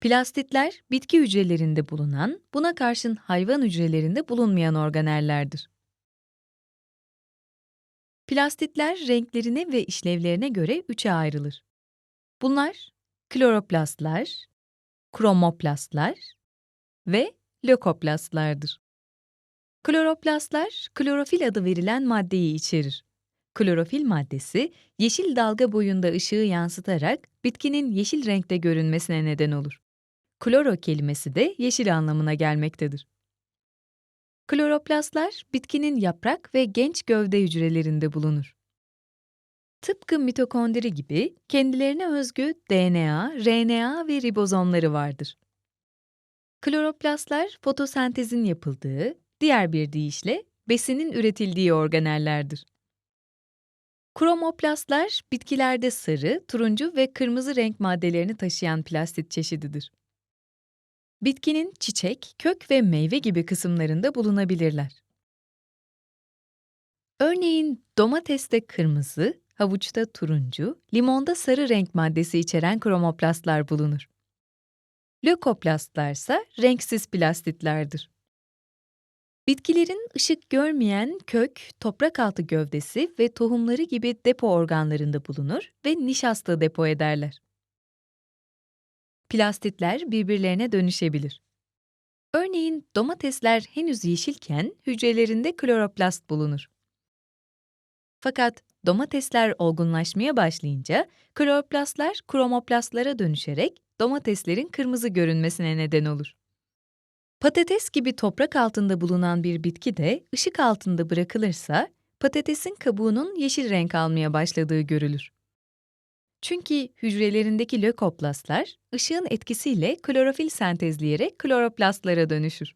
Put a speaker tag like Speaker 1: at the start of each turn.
Speaker 1: Plastitler, bitki hücrelerinde bulunan, buna karşın hayvan hücrelerinde bulunmayan organellerdir. Plastitler renklerine ve işlevlerine göre üçe ayrılır. Bunlar kloroplastlar, kromoplastlar ve lökoplastlardır. Kloroplastlar, klorofil adı verilen maddeyi içerir. Klorofil maddesi, yeşil dalga boyunda ışığı yansıtarak bitkinin yeşil renkte görünmesine neden olur. Kloro kelimesi de yeşil anlamına gelmektedir. Kloroplastlar, bitkinin yaprak ve genç gövde hücrelerinde bulunur. Tıpkı mitokondri gibi kendilerine özgü DNA, RNA ve ribozomları vardır. Kloroplastlar fotosentezin yapıldığı, diğer bir deyişle besinin üretildiği organellerdir. Kromoplastlar bitkilerde sarı, turuncu ve kırmızı renk maddelerini taşıyan plastit çeşididir. Bitkinin çiçek, kök ve meyve gibi kısımlarında bulunabilirler. Örneğin domateste kırmızı, havuçta turuncu, limonda sarı renk maddesi içeren kromoplastlar bulunur. Lökoplastlar ise renksiz plastitlerdir. Bitkilerin ışık görmeyen kök, toprak altı gövdesi ve tohumları gibi depo organlarında bulunur ve nişasta depo ederler. Plastitler birbirlerine dönüşebilir. Örneğin domatesler henüz yeşilken hücrelerinde kloroplast bulunur. Fakat domatesler olgunlaşmaya başlayınca kloroplastlar kromoplastlara dönüşerek domateslerin kırmızı görünmesine neden olur. Patates gibi toprak altında bulunan bir bitki de ışık altında bırakılırsa patatesin kabuğunun yeşil renk almaya başladığı görülür. Çünkü hücrelerindeki lökoplastlar ışığın etkisiyle klorofil sentezleyerek kloroplastlara dönüşür.